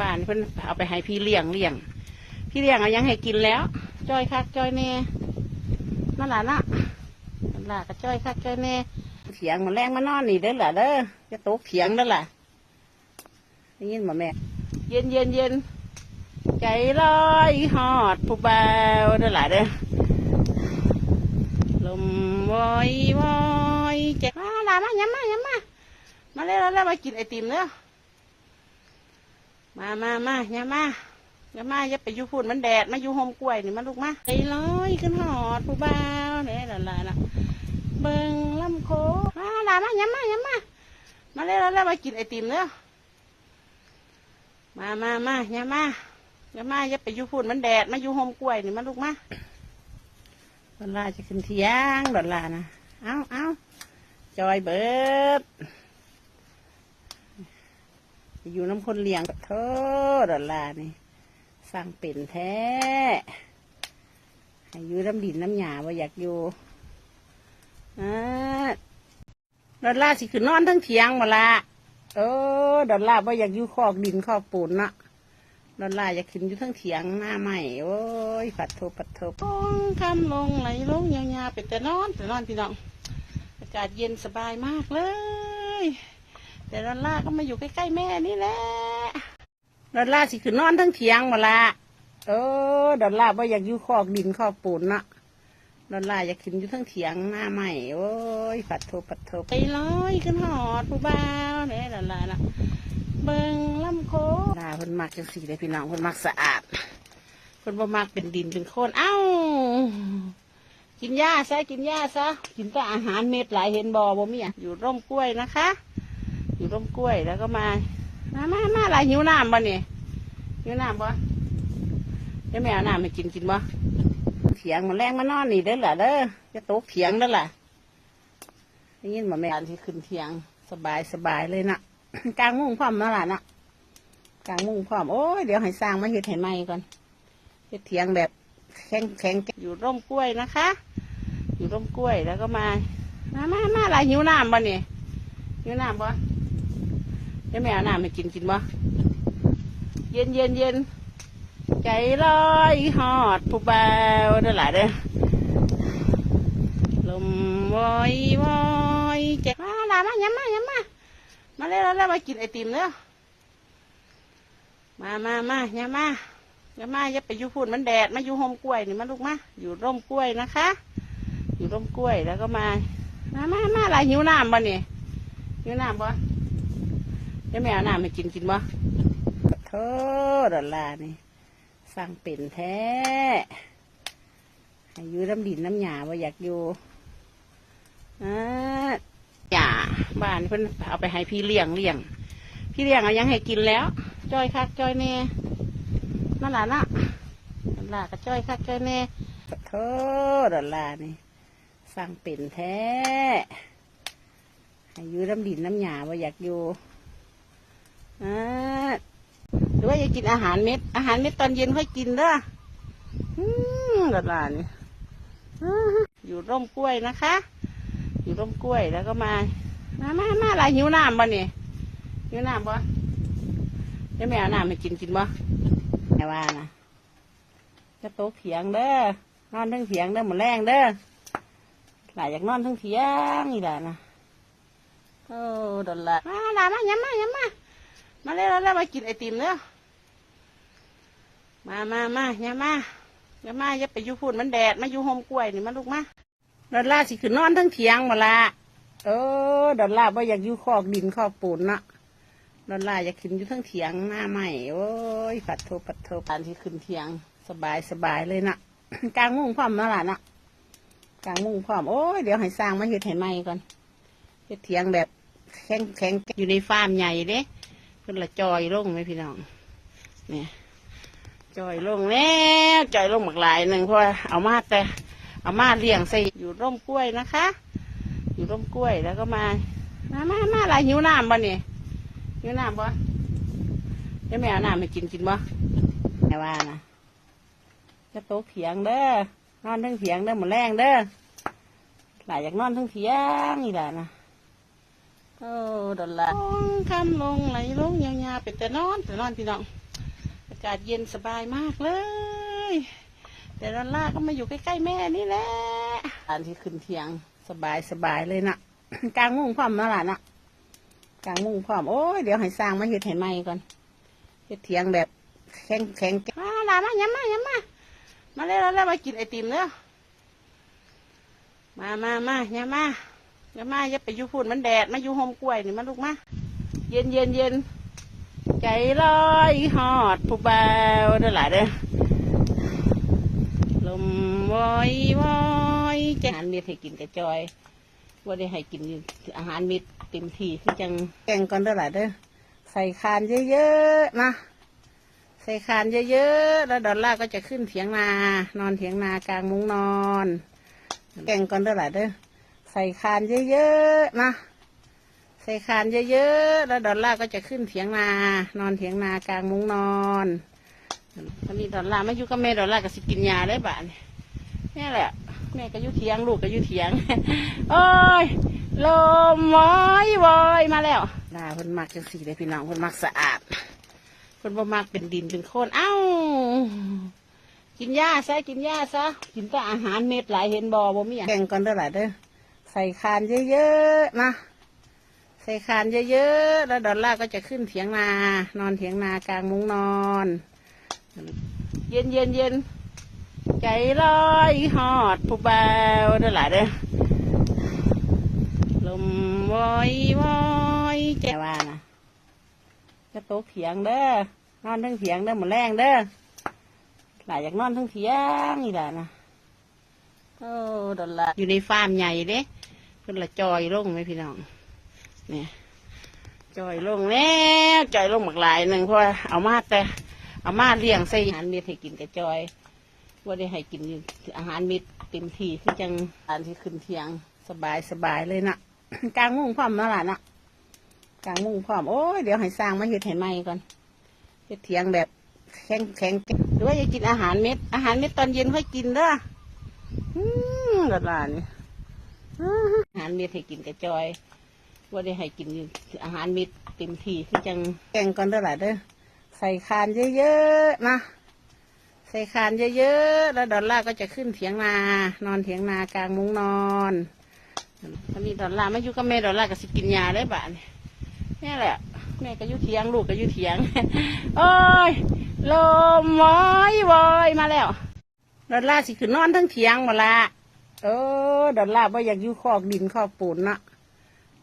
บ้านเพิ่นเอาไปให้พี่เลี้ยงเลี้ยง พี่เลี้ยงเอายังให้กินแล้ว จ้อยคักจ้อยแน่นั่นหละนะนั่นหละก็จ้อยคักจ้อยแน่เถียงมาแรงมานอนนี่เด้อหล่ะเด้อจะตกเถียงเด้อล่ะได้ยินบ่แม่ เย็นเย็นเย็นใจลอยหอดผู้เบาวเด้อล่ะเด้อลมวอยวอยเจ็บมาล่ะมาย้ำมาย้ำมามาเลยแล้วมากินไอติมเด้อ มามามาอย่ามาอย่ามาอย่าไปอยู่พูดมันแดดมาอยู่โฮมกล้วยนี่มาลูกมาใจลอยขึ้นหอดผู้บ่าวเนี่ยละละละเบิ่งลำโคมาล่ะมาอย่ามาอย่ามามาเลยแล้วมากินไอติมเด้อมามามาอย่ามาอย่ามาอย่าไปอยู่พูดมันแดดมาอยู่โฮมกล้วยนี่มาลูกมาดอลลาจะขึ้นเที่ยงดอลลานะเอาเอาจอยเบิด อยู่น้ำคนเลี้ยงกับเธอดอลลานี่สั่งเป็นแท้ให้อยู่น้ำดินน้ำหยาว่าอยากอยู่อ่าดอลลาสิคือนอนทั้งเถียงมาละเออดอลลาร์ว่าอยากอยู่คอกดินคอกปูนเนาะดอลลาอยากขึ้นอยู่ทั้งเถียงหน้าใหม่โอ้ยปัดโทปัดโทลงคำลงไหลลงยาวๆเป็นแต่นอนแต่นอนพี่น้อง อากาศเย็นสบายมากเลย แต่ดอลลาก็มาอยู่ใกล้ๆแม่นี่แหละดอลลาสิคือนอนทั้งเถียงมาละเออดอลลาร์ว่าอยากอยู่คอกดินคอกปูนเนาะดอลลาอยากขึ้นอยู่ทั้งเถียงหน้าใหม่โอ้ยปัดโทปัดโทไปลอยขึ้นหอดผู้บ่าวเนี่ยดอลลาร์นะเบิงลำโคงดาเพิ่นมักจังสีเลยพี่น้องเพิ่นมักสะอาดเพิ่นบ่มักเป็นดินเป็นโคลนเอ้ากินหญ้าซะกินหญ้าซะกินแต่อาหารเม็ดหลายเห็นบอบ่มีอะอยู่ร่มกล้วยนะคะ อยู่ร่มกล้วยแล้วก็มา มามามาหลายหิวน้ำบ่เนี่ยหิวน้ำบ่เดี๋ยวแม่เอาน้ำให้กินกินบ่เถียงมาแรงมานอนนี่เด้อล่ะเด้อจะตกเถียงเด้อล่ะได้ยินบ่แม่อันที่ขึ้นเถียงสบายสบายเลยนะกลางมุ้งพร้อมนั่นล่ะนะกลางมุ้งพร้อมโอ้ยเดี๋ยวให้สร้างมาเฮ็ดให้ใหม่ก่อนเฮ็ดเถียงแบบแข็งแข็งอยู่ร่มกล้วยนะคะ อยู่ร่มกล้วยแล้วก็มา มามามาหลายหิวน้ำบ่เนี่ยหิวน้ำบ่ เดี๋ยวแม่เอาน้ำให้กินกินบ่เย็นเย็นเย็นใจลอยหอดผู้บ่าวเด้หล่ะเด้อลมวอยวอยเจ็บมาล่ะมาย้ำมาย้ำมามาเลยแล้วมากินไอติมเด้อมามามาย้ำมาย้ำมาอย่าไปอยู่พูดมันแดดมาอยู่โฮมกล้วยนี่มาลูกมาอยู่ร่มกล้วยนะคะ อยู่ร่มกล้วยแล้วก็มา มามามาลายหิวน้ำบ่เนี่ยหิวน้ำบ่ เดี๋ยวแม่เอาน้ำให้กินกินบ่โทษดอลลาร์นี่สั่งเป็นแท้ให้อยู่น้ำดินน้ำหยาว่าอยากอยู่อ่าหยาบ้านเพิ่นเอาไปให้พี่เลี้ยงเลี้ยง พี่เลี้ยงเอายังให้กินแล้ว จ้อยคักจ้อยแน่นั่นล่ะนะนั่นล่ะก็จ้อยคักจ้อยแน่โทษดอลลาร์นี่สั่งเป็นแท้ให้อยู่น้ำดินน้ำหยาว่าอยากอยู่อ่า หรือว่าจะกินอาหารเม็ด อาหารเม็ดตอนเย็นค่อยกินเด้ออืมกระดานี่อยู่ร่มกล้วยนะคะ อยู่ร่มกล้วยแล้วก็มา มามามาหลายหิวน้ำบ่เนี่ยหิวน้ำบ่เดี๋ยวแม่เอาน้ำให้กินกินบ่แม่ว่านะจะโต๊ะเถียงเด้อนอนทั้งเถียงเด้อหมดแรงเด้อหลายอยากนอนทั้งเถียงนี่แหละนะโอ้ดอลลาร์มาล่ะมาย้ำมาย้ำมา มาเลยแล้วมากินไอติมเด้อมามามาย้ำมาย้ำมาอย่าไปอยู่พูดมันแดดมาอยู่โฮมกล้วยนี่มาลูกมาดอลลาสิคือนอนทั้งเถียงหมาละเออดอลลาร์ว่าอยากอยู่คอกดินคอกปูนเนาะดอลลาร์อยากขึ้นอยู่ทั้งเถียงหน้าใหม่โอ้ยปัดโทปัดโทปานที่ขึ้นเถียงสบายสบายเลยนะกลางมุ้งพร้อมนั่นล่ะนะกลางมุ้งพร้อมโอ้ยเดี๋ยวให้สร้างมาเฮ็ดให้ใหม่ก่อนเฮ็ดเถียงแบบแข็งแข็งอยู่ในฟาร์มใหญ่เด้ พิ่นละจอยลงไหมพี่น้องเนี่ยจอยลงแล้วจอยลงหมากหลายหนึ่งเพราะเอามาแต่เอามาเลี้ยงใส่อยู่ร่มกล้วยนะคะ อยู่ร่มกล้วยแล้วก็มามามามาหลายหิวน้ำบ่เนี่ยหิวน้ำบ่เดี๋ยวแม่เอาน้ำให้กินกินบ่แม่ว่านะจะโตเถียงเด้อนอนทั้งเถียงเด้อหมดแรงเด้อหลายอยากนอนทั้งเถียงนี่แหละนะ โอ้ดอลลาร์ลงคำลงไหลลงยาวๆเป็นแต่นอนแต่นอนพี่น้องากาศเย็นสบายมากเลย แต่ดอลล่าก็มาอยู่ใกล้ๆแม่นี่แหละอันที่ขึ้นเทียงสบายสบายเลยนะกลางมุ้งพร้อมนั่นแหละนะกลางมุ้งพร้อมโอ้ยเดี๋ยวให้สร้างมาเฮ็ดให้ใหม่ก่อนเฮ็ดเทียงแบบแข็งแข็งๆมาลามาย้ำมาย้ำมามาเลยแล้วมากินไอติมเด้อมามามาย้ำมา ย้ำมาอย่าไปอยู่ฝุ่นมันแดดมาอยู่โฮมกล้วยนี่มาลูกมาเย็นเย็นเย็นใจลอยหอดผู้เบาเด้อหล่ะเด้อลมวอยวอยอาหารเม็ดให้กินกระจอยว่าได้ให้กินอาหารเม็ดเต็มที่คือจังแกงก่อนเด้อหล่ะเด้อใส่คานเยอะๆนะใส่คานเยอะๆแล้วดอลล่าก็จะขึ้นเถียงนานอนเถียงนากลางมุ้งนอน แกงก่อนเด้อหล่ะเด้อ ใส่คานเยอะๆนะใส่คานเยอะๆแล้วดอลล่าร์ก็จะขึ้นเถียงนา นอนเถียงนากลางมุ้งนอนถ้ามีดอลลาร์ไม่อยู่กับแม่ดอลลาร์ก็สิกินยาได้บ้านนี่แหละแม่ก็อยู่เถียงลูกก็อยู่เถียงโอ้ยลมวอยวอยมาแล้วดาเพิ่นมักจังสีเลยพี่น้องเพิ่นมักสะอาดเพิ่นบ่มักเป็นดินเป็นโคลนเอ้ากินหญ้าซะกินหญ้าซะกินแต่อาหารเม็ดหลายเห็นบ่บ่มีอะแกงก่อนเด้อหล่เด้อ ใส่คานเยอะๆนะใส่คานเยอะๆแล้วดอลลาร์ก็จะขึ้นเถียงนา นอนเถียงนากลางมุ้งนอน เย็นเย็นเย็นใจลอยหอดผู้เบาเด้อหล่ะเด้อลมวอยวอยแกว่านะจะโตกเถียงเด้อนอนทั้งเถียงเด้อหมดแรงเด้อหลายอยากนอนทั้งเถียงนี่แหละนะโอ้ดอลลาร์อยู่ในฟาร์มใหญ่เด้ พิ่นละจอยลงไหมพี่น้องเนี่ยจอยลงแล้วจอยลงหมากหลายหนึ่งเพราะว่าเอามาแต่เอามาเลี้ยงใส่อาหารเม็ดให้กินกระจอยว่าได้ให้กินอาหารเม็ดเต็มที่คือจังอันที่ขึ้นเทียงสบายสบายเลยนะกลางมุ้งพร้อมนั่นแหละนะกลางมุ้งพร้อมโอ้ยเดี๋ยวให้สร้างมาเฮ็ดให้ใหม่ก่อนเฮ็ดเทียงแบบแข็งแข็งหรือว่าจะกินอาหารเม็ดอาหารเม็ดตอนเย็นค่อยกินเด้ออืมกระลานี่ อาหารเม็ดให้กินกระจอยว่าได้ให้กินอาหารเม็ดเต็มที่คือจังแกงก่อนเด้อหล่เด้อใส่คานเยอะๆนะใส่คานเยอะๆแล้วดอลลาร์ก็จะขึ้นเถียงนานอนเถียงนากลางมุ้งนอนถ้ามีดอลลาร์ไม่อยู่กับแม่ดอลลาร์ก็สิกินยาได้บ้านนี่แหละ แม่ก็อยู่เถียงลูกก็อยู่เถียงโอ้ยลมวอยวอยมาแล้วดอลลาร์สิคือนอนทั้งเถียงหมาละ เออ ดอลลาร์ว่าอยากอยู่คอกดินคอกปูนนะ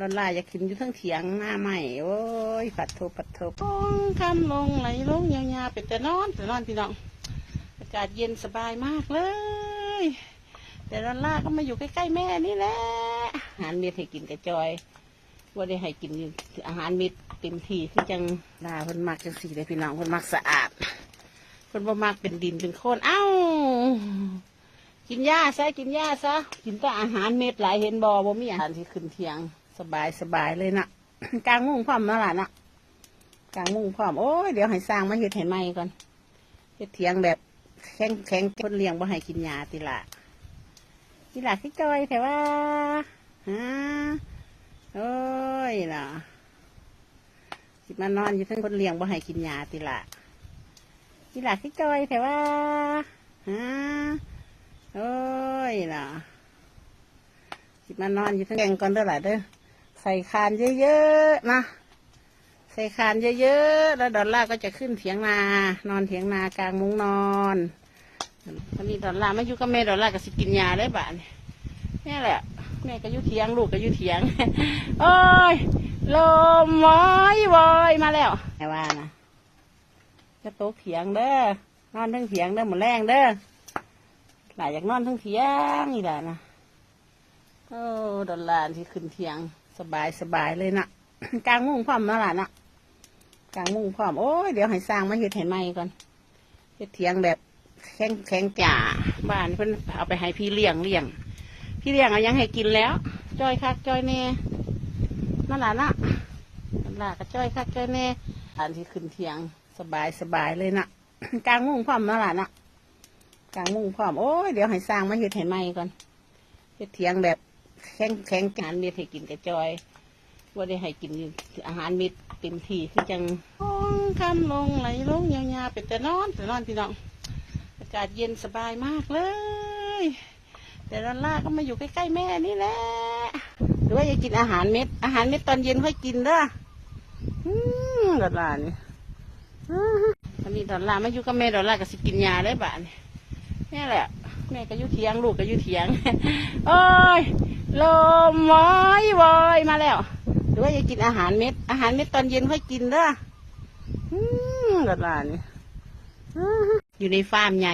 ดอลลาร์อยากขึ้นอยู่ทั้งเถียงหน้าใหม่โอ้ยปัดโทปัดโทปองคำลงไหลลงยาวๆเป็นแต่นอนแต่นอนพี่น้องอากาศเย็นสบายมากเลย แต่ดอลลาร์ก็มาอยู่ใกล้ๆแม่นี่แหละอาหารเม็ดให้กินกระจอยว่าได้ให้กินอาหารเม็ดเต็มที่คือจังดาเพิ่นมักจังสีเลยพี่น้องเพิ่นมักสะอาดเพิ่นบ่มักเป็นดินเป็นโคลนเอ้า กินหญ้าซะกินหญ้าซะกินแต่อาหารเม็ดหลายเห็นบ่บ่มีอาหารที่ขึ้นเทียงสบายสบายเลยนะกลางมุ้งพร้อมนั่นแหละนะกลางมุ้งพร้อมโอ้ยเดี๋ยวให้สร้างมาเฮ็ดให้ใหม่ก่อนเฮ็ดเทียงแบบแข็งแข็งคนเลี้ยงบ่ให้กินยาติละติละขี้จอยแต่ว่าฮะโอ้ยล่ะสิมานอนอยู่ทั้งคนเลี้ยงบ่ให้กินยาติละติละขี้จอยแต่ว่าฮะ โอ้ยล่ะสิมานอนอยู่ทั้งแกงก่อนเด้อหล่เด้อใส่คานเยอะๆนะ ใส่คานเยอะๆแล้วดอลลาร์ก็จะขึ้นเถียงนานอนเถียงนากลางมุ้งนอนถ้ามีดอลลาร์ไม่อยู่กับแม่ดอลลาร์ก็สิกินยาได้บ้านนี่แหละ แม่ก็อยู่เถียงลูกก็อยู่เถียงโอ้ยลมวอยวอยมาแล้วแม่ว่านะจะโตเถียงเด้อนอนทั้งเถียงเด้อหมดแรงเด้อ หลายอยากนอนทั้งเถียงนี่แหละนะโอ้ดอลลาร์ที่ขึ้นเที่ยง สบายสบายเลยนะกลางมุ้งพร้อมาหละนะกลางมุ้งพร้อมโอ้ยเดี๋ยวให้สร้างมาเฮ็ดให้ใหมก่อนเฮ็ดเที่ยงแบบแข็งแข็งจ่าบ้านเพิ่นเอาไปให้พี่เลี้ยงเลี้ยง พี่เลี้ยงเอายังให้กินแล้ว จ้อยคักจ้อยแน่นั่นแหละนะดอลลาร์ก็จ้อยคักจ้อยแน่อันที่ขึ้นเทียง สบายสบายเลยนะกลางมุ้งพร้อมนั่นแหละนะ กลางมุ้งพร้อม โอ้ย เดี๋ยวให้สร้างมาเฮ็ดให้ใหม่ก่อนเฮ็ดเทียงแบบแข็งแข็งอารเม็ดให้กินกระจอยว่าได้ให้กินอาหารเม็ดเต็มที่คือจังห้องคำลงไหลลงยาวๆเป็นแต่นอนแต่นอนพี่น้อง อากาศเย็นสบายมากเลย แต่ดอลล่าก็มาอยู่ใกล้ๆแม่นี่แหละ หรือว่าจะกินอาหารเม็ด อาหารเม็ดตอนเย็นค่อยกินเด้ออืมดอลล่านี่อ่าฮะตอนนี้ดอลล่ามาอยู่กับแม่ดอลล่าก็สิกินยาได้บ้าน นี่แหละ แม่ก็ยุ่เถียง ลูกก็ยุ่เถียง โอ้ยลมวอยวอยมาแล้ว หรือว่าจะกินอาหารเม็ด อาหารเม็ดตอนเย็นค่อยกินเด้ออืมดอลล่านี่อยู่ในฟาร์มใหญ่